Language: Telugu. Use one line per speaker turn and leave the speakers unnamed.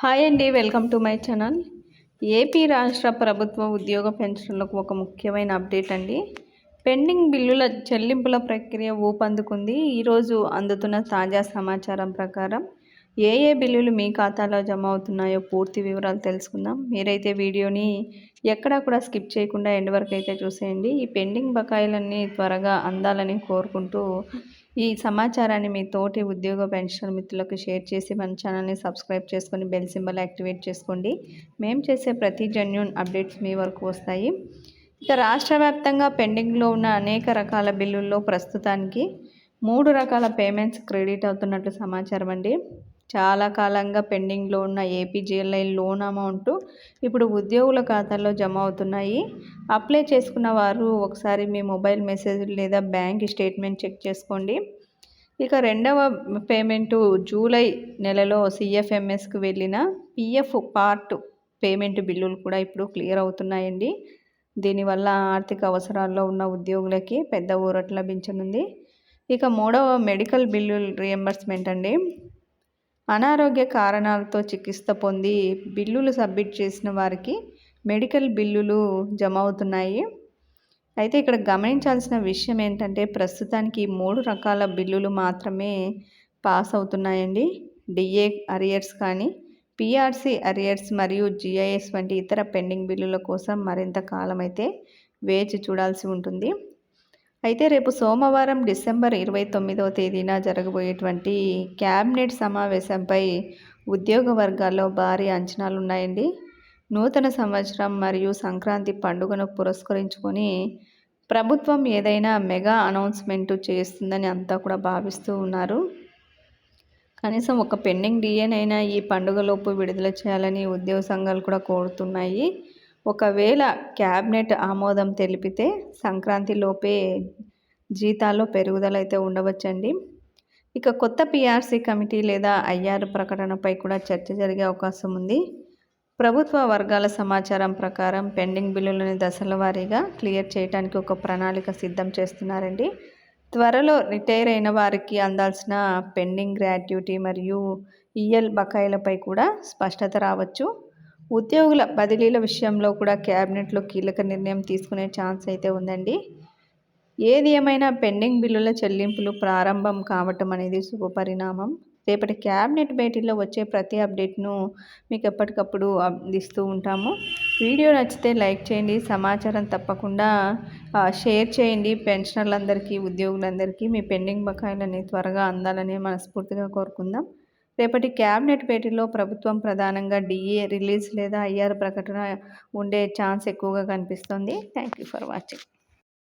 హాయ్ అండి welcome to my channel. AP రాష్ట్ర ప్రభుత్వ ఉద్యోగ పెన్షన్లకు ఒక ముఖ్యమైన అప్డేట్ అండి. పెండింగ్ బిల్లుల చెల్లింపుల ప్రక్రియ ఊపందుకుంది. ఈరోజు అందుతున్న తాజా సమాచారం ప్రకారం ఏ ఏ బిల్లులు మీ ఖాతాలో జమ అవుతున్నాయో పూర్తి వివరాలు తెలుసుకుందాం. మీరైతే వీడియోని ఎక్కడా కూడా స్కిప్ చేయకుండా ఎండ్ వరకు అయితే చూసేయండి. ఈ పెండింగ్ బకాయిలన్నీ త్వరగా అందాలని కోరుకుంటూ ఈ సమాచారాన్ని మీ తోటి ఉద్యోగ పెన్షన్ మిత్రులకు షేర్ చేసి మన ఛానల్ని సబ్స్క్రైబ్ చేసుకొని బెల్ సింబల్ యాక్టివేట్ చేసుకోండి. మేము చేసే ప్రతి జెన్యున్ అప్డేట్స్ మీ వరకు వస్తాయి. ఇక రాష్ట్ర వ్యాప్తంగా పెండింగ్లో ఉన్న అనేక రకాల బిల్లుల్లో ప్రస్తుతానికి మూడు రకాల పేమెంట్స్ క్రెడిట్ అవుతున్నట్లు సమాచారం అండి. చాలా కాలంగా పెండింగ్లో ఉన్న ఏపీజీఎల్ఐ లోన్ అమౌంట్ ఇప్పుడు ఉద్యోగుల ఖాతాల్లో జమ అవుతున్నాయి. అప్లై చేసుకున్న వారు ఒకసారి మీ మొబైల్ మెసేజ్ లేదా బ్యాంక్ స్టేట్మెంట్ చెక్ చేసుకోండి. ఇక రెండవ పేమెంటు జూలై నెలలో సిఎఫ్ఎంఎస్కి వెళ్ళిన పిఎఫ్ పార్ట్ పేమెంట్ బిల్లులు కూడా ఇప్పుడు క్లియర్ అవుతున్నాయండి. దీనివల్ల ఆర్థిక అవసరాల్లో ఉన్న ఉద్యోగులకి పెద్ద ఊరట లభించనుంది. ఇక మూడవ మెడికల్ బిల్లు రియంబర్స్మెంట్ అండి. అనారోగ్య కారణాలతో చికిత్స పొంది బిల్లులు సబ్మిట్ చేసిన వారికి మెడికల్ బిల్లులు జమ అవుతున్నాయి అయితే ఇక్కడ గమనించాల్సిన విషయం ఏంటంటే ప్రస్తుతానికి మూడు రకాల బిల్లులు మాత్రమే పాస్ అవుతున్నాయండి. డిఏ అరియర్స్ కానీ పిఆర్సీ అరియర్స్ మరియు జిఐఎస్ వంటి ఇతర పెండింగ్ బిల్లుల కోసం మరింత కాలం అయితే వేచి చూడాల్సి ఉంటుంది. అయితే రేపు సోమవారం డిసెంబర్ ఇరవై తొమ్మిదవ తేదీన జరగబోయేటువంటి క్యాబినెట్ సమావేశంపై ఉద్యోగ వర్గాల్లో భారీ అంచనాలు ఉన్నాయండి నూతన సంవత్సరం మరియు సంక్రాంతి పండుగను పురస్కరించుకొని ప్రభుత్వం ఏదైనా మెగా అనౌన్స్మెంట్ చేస్తుందని అంతా కూడా భావిస్తూ ఉన్నారు. కనీసం ఒక పెండింగ్ డిఏనైనా ఈ పండుగలోపు విడుదల చేయాలని ఉద్యోగ సంఘాలు కూడా కోరుతున్నాయి. ఒకవేళ క్యాబినెట్ ఆమోదం తెలిపితే సంక్రాంతిలోపే జీతాల్లో పెరుగుదల అయితే ఉండవచ్చండి. ఇక కొత్త పిఆర్సీ కమిటీ లేదా ఐఆర్ ప్రకటనపై కూడా చర్చ జరిగే అవకాశం ఉంది. ప్రభుత్వ వర్గాల సమాచారం ప్రకారం పెండింగ్ బిల్లులని దశల వారీగా క్లియర్ చేయడానికి ఒక ప్రణాళిక సిద్ధం చేస్తున్నారండి. త్వరలో రిటైర్ అయిన వారికి అందాల్సిన పెండింగ్ గ్రాట్యుటీ మరియు ఈఎల్ బకాయిలపై కూడా స్పష్టత రావచ్చు. ఉద్యోగుల బదిలీల విషయంలో కూడా క్యాబినెట్లో కీలక నిర్ణయం తీసుకునే ఛాన్స్ అయితే ఉందండి. ఏది ఏమైనా పెండింగ్ బిల్లుల చెల్లింపులు ప్రారంభం కావటం అనేది శుభపరిణామం. రేపటి క్యాబినెట్ భేటీలో వచ్చే ప్రతి అప్డేట్ను మీకు ఎప్పటికప్పుడు అందిస్తూ ఉంటాము. వీడియో నచ్చితే లైక్ చేయండి సమాచారం తప్పకుండా షేర్ చేయండి. పెన్షనర్లందరికీ ఉద్యోగులందరికీ మీ పెండింగ్ బకాయిలని త్వరగా అందాలని మనస్ఫూర్తిగా కోరుకుందాం. రేపటి క్యాబినెట్ భేటీలో ప్రభుత్వం ప్రధానంగా డిఏ రిలీజ్ లేదా ఐఆర్ ప్రకటన ఉండే ఛాన్స్ ఎక్కువగా కనిపిస్తుంది. Thank you for watching.